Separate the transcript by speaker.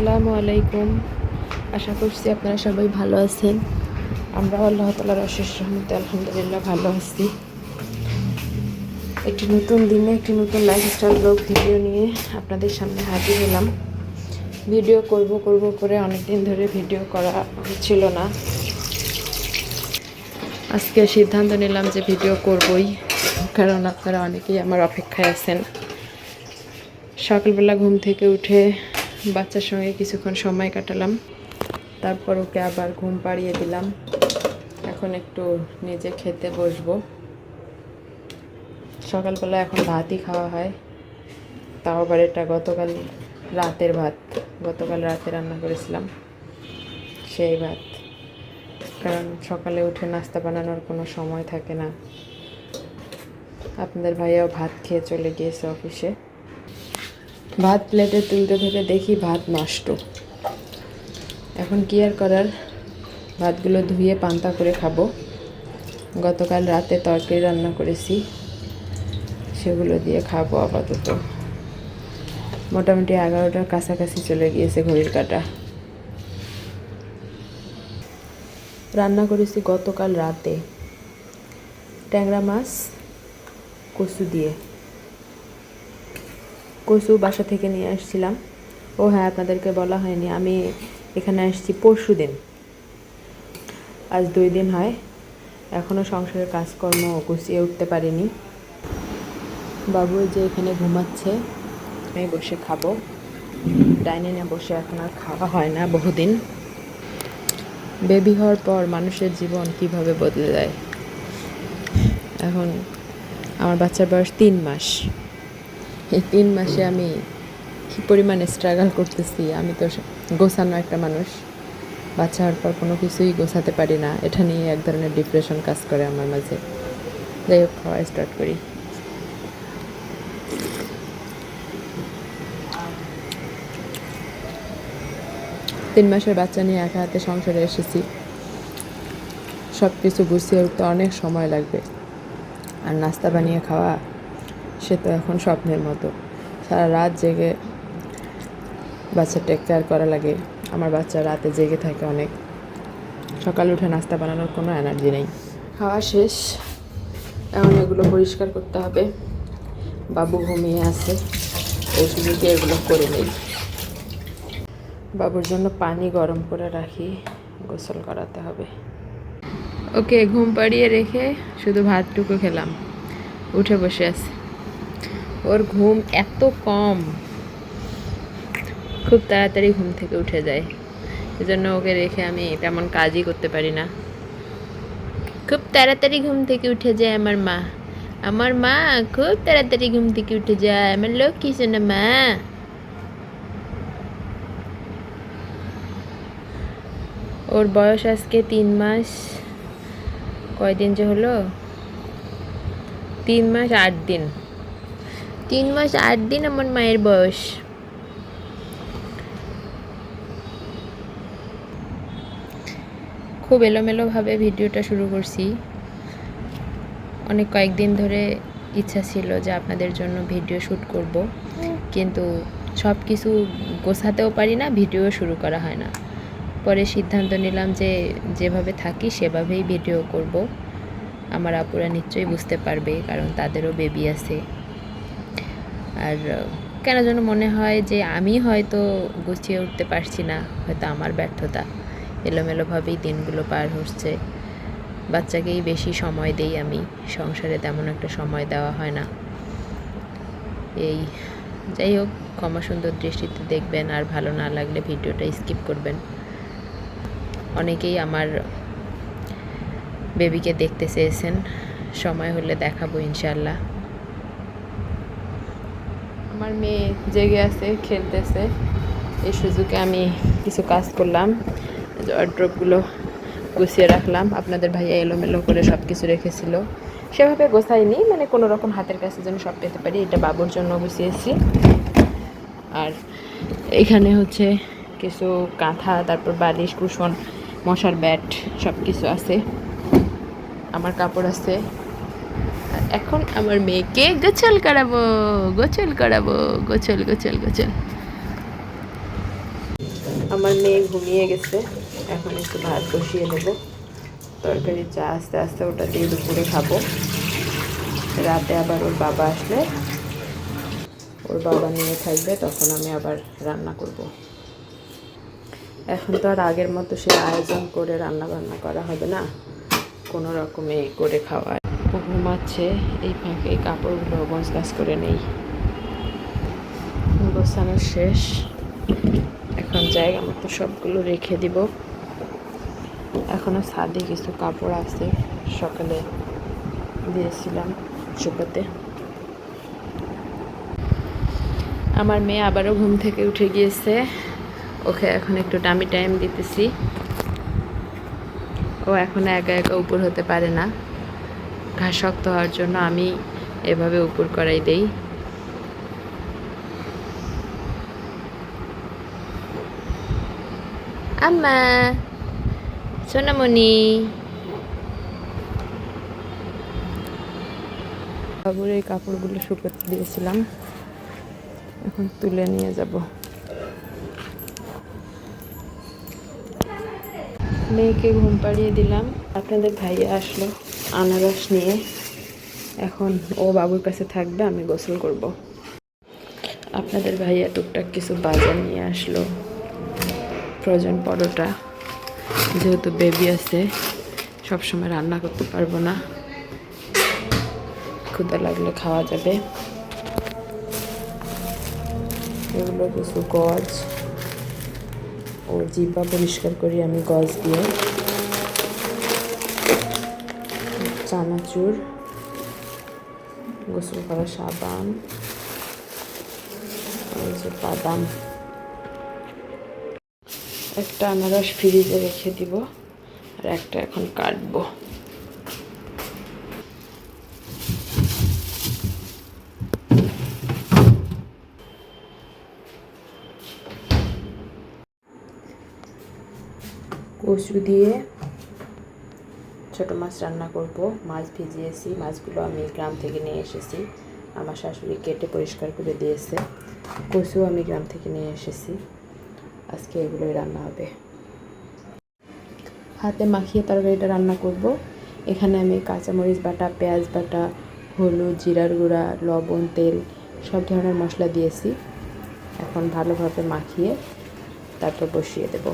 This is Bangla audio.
Speaker 1: আসসালামু আলাইকুম। আশা করছি আপনারা সবাই ভালো আছেন। আমরা আল্লাহ তালার অশেষ রহমতে আলহামদুলিল্লাহ ভালো আছি। একটি নতুন দিনে, একটি নতুন লাইফ লাইফস্টাইল ব্লগ ভিডিও নিয়ে আপনাদের সামনে হাজির হলাম। ভিডিও করব করব করে অনেক দিন ধরে ভিডিও করা হচ্ছিল না। আজকে সিদ্ধান্ত নিলাম যে ভিডিও করবই, কারণ আপনারা অনেকেই আমার অপেক্ষায় আছেন। সকালবেলা ঘুম থেকে উঠে বাচ্চার সঙ্গে কিছুক্ষণ সময় কাটালাম। তারপর ওকে আবার ঘুম পাড়িয়ে দিলাম। এখন একটু নিজে খেতে বসবো। সকালবেলা এখন ভাতই খাওয়া হয়। তাও আবার এটা গতকাল রাতের ভাত। গতকাল রাতে রান্না করেছিলাম সেই ভাত। কারণ সকালে উঠে নাস্তা বানানোর কোনো সময় থাকে না। আপনাদের ভাইয়াও ভাত খেয়ে চলে গিয়েছে অফিসে। ভাত প্লেটে তুলতে ধরে দেখি ভাত নষ্ট। এখন কি আর করার? ভাতগুলো ধুয়ে পান্তা করে খাব। গতকাল রাতে তরকারি রান্না করেছি। সেগুলো দিয়ে খাব আপাতত। মোটামুটি এগারোটার কাছাকাছি চলে গিয়েছে ঘড়ির কাটা। রান্না করেছি গতকাল রাতে। ট্যাংরা মাছ, কচু দিয়ে। কচু বাসা থেকে নিয়ে আসছিলাম। ও হ্যাঁ আপনাদেরকে বলা হয়নি, আমি এখানে আসছি পরশু দিন। আজ দুই দিন হয়। এখনও সংসারের কাজকর্ম গুছিয়ে উঠতে পারিনি। বাবু যে এখানে ঘুমাচ্ছে, আমি বসে খাব। ডাইনিংয়ে বসে এখন আর খাওয়া হয় না বহুদিন। বেবি হওয়ার পর মানুষের জীবন কীভাবে বদলে যায়? এখন আমার বাচ্চার বয়স তিন মাস। এই তিন মাসে আমি কী পরিমাণে স্ট্রাগল করতেছি, আমি তো গোছানো একটা মানুষ। বাচ্চা হওয়ার পর কোনো কিছুই গোছাতে পারি না। এটা নিয়ে এক ধরনের ডিপ্রেশন কাজ করে আমার মাঝে। যাই হোক, খাওয়া স্টার্ট করি। তিন মাসের বাচ্চা নিয়ে একা হাতে সংসারে এসেছি। সব কিছু গুছিয়ে উঠতে অনেক সময় লাগবে। আর নাস্তা বানিয়ে খাওয়া সে তো এখন স্বপ্নের মতো। সারা রাত জেগে বাচ্চা টেক কেয়ার করা লাগে। আমার বাচ্চা রাতে জেগে থাকে অনেক। সকালে উঠে নাস্তা বানানোর কোনো এনার্জি নেই। খাওয়া শেষ। এখন এগুলো পরিষ্কার করতে হবে। বাবু ঘুমিয়ে আছে। এই সুযোগে এগুলো করে নেই? বাবুর জন্য পানি গরম করে রাখি। গোসল করাতে হবে। ওকে, ঘুম পাড়িয়ে রেখে শুধু ভাতটুকু খেলাম। উঠে বসে আছে। ওর ঘুম এত কম। খুব তাড়াতাড়ি ঘুম থেকে উঠে যায়। এজন্য ওকে রেখে আমি তেমন কাজই করতে পারি না। খুব তাড়াতাড়ি ঘুম থেকে উঠে যায় আমার মা। আমার মা খুব তাড়াতাড়ি ঘুম থেকে উঠে যায়। আমার লক্ষ্মী শোনা মা। ওর বয়স আজকে তিন মাস। কয়দিন যে হলো? তিন মাস আট দিন। তিন মাস আট দিন আমার মায়ের বয়স। খুব এলোমেলোভাবে ভিডিওটা শুরু করছি। অনেক কয়েকদিন ধরে ইচ্ছা ছিল যে আপনাদের জন্য ভিডিও শ্যুট করব, কিন্তু সব কিছু গোছাতেও পারি না, ভিডিও শুরু করা হয় না। পরে সিদ্ধান্ত নিলাম যে যেভাবে থাকি সেভাবেই ভিডিও করব। আমার আপুরা নিশ্চয়ই বুঝতে পারবে, কারণ তাদেরও বেবি আছে। আর কেন যেন মনে হয় যে আমি হয়তো গুছিয়ে উঠতে পারছি না, হয়তো আমার ব্যর্থতা। এলোমেলোভাবেই দিনগুলো পার হচ্ছে। বাচ্চাকেই বেশি সময় দেই আমি, সংসারে তেমন একটা সময় দেওয়া হয় না। এই, যাই হোক, ক্ষমা সুন্দর দৃষ্টিতে দেখবেন, আর ভালো না লাগলে ভিডিওটা স্কিপ করবেন। অনেকেই আমার বেবিকে দেখতে চেয়েছেন, সময় হলে দেখাবো ইনশাল্লাহ আমার মেয়ে জেগে আছে, খেলতেছে। এই সুযোগে আমি কিছু কাজ করলাম। ওয়ার্ড্রপগুলো গুছিয়ে রাখলাম। আপনাদের ভাইয়া এলোমেলো করে সব কিছু রেখেছিল। সেভাবে গোছাইনি মানে কোনো রকম হাতের কাছে যেন সব পেতে পারি। এটা বাবুর জন্য গুছিয়েছি। আর এখানে হচ্ছে কিছু কাঁথা, তারপর বালিশ, কুশন, মশার ব্যাট সব কিছু আছে। আমার কাপড় আছে। এখন আমার মেয়েকে গোছল করাবো গোছল করাবো, গোছল গোছল গোছল। আমার মেয়ে ঘুমিয়ে গেছে, এখন একটু ভাত বসিয়ে দেব তরকারি চা আস্তে আস্তে ওটা দিয়ে দুপুরে খাব। রাতে আবার ওর বাবা আসলে, ওর বাবা নিয়ে থাকবে, তখন আমি আবার রান্না করব। এখন তো আর আগের মতো সে আয়োজন করে রান্না বান্না করা হবে না। কোনো রকমে করে খাওয়া ও ঘুমাচ্ছে, এই ফাঁকে কাপড়গুলো বস গাছ করে নেই। গোছানো শেষ। এখন জায়গা মতো সবগুলো রেখে দিব। এখনও ছাদে কিছু কাপড় আছে, সকালে দিয়েছিলাম শুকোতে। আমার মেয়ে আবারও ঘুম থেকে উঠে গিয়েছে। ওকে এখন একটু টামি টাইম দিতেছি। ও এখন একা একা উপর হতে পারে না। ঘাস শক্ত হওয়ার জন্য আমি এভাবে উপর করাই দেই। আম্মা, সোনামণি। বাবুর এই কাপড়গুলো শুকোতে দিয়েছিলাম। এখন তুলে নিয়ে যাব। মেয়েকে ঘুম পাড়িয়ে দিলাম। আপনাদের ভাইয়া আসলো। আনারস নিয়ে এখন ও বাবুর কাছে থাকবে, আমি গোসল করব। আপনাদের ভাইয়া টুকটাক কিছু বাজার নিয়ে আসলো, প্রয়োজন পরোটা। যেহেতু বেবি আছে, সবসময় রান্না করতে পারব না। ক্ষুদা লাগলে খাওয়া যাবে। এগুলো কিছু গজ। ও জিব্বা পরিষ্কার করি আমি গজ দিয়ে। চানাচুর, গোসল করা সাবান বাদাম। একটা আনারস ফ্রিজে রেখে দিব আর একটা এখন কাটবো। কচু দিয়ে ছোটো মাছ রান্না করব। মাছ ভিজিয়েছি, মাছগুলো আমি গ্রাম থেকে নিয়ে এসেছি। আমার শাশুড়ি কেটে পরিষ্কার করে দিয়েছে। কচু আমি গ্রাম থেকে নিয়ে এসেছি। আজকে এগুলোই রান্না হবে। হাতে মাখিয়ে তরকারিটা রান্না করব। এখানে আমি কাঁচামরিচ বাটা, পেঁয়াজ বাটা, হলুদ, জিরার গুঁড়া, লবণ, তেল সব ধরনের মশলা দিয়েছি। এখন ভালোভাবে মাখিয়ে তারপর বসিয়ে দেবো।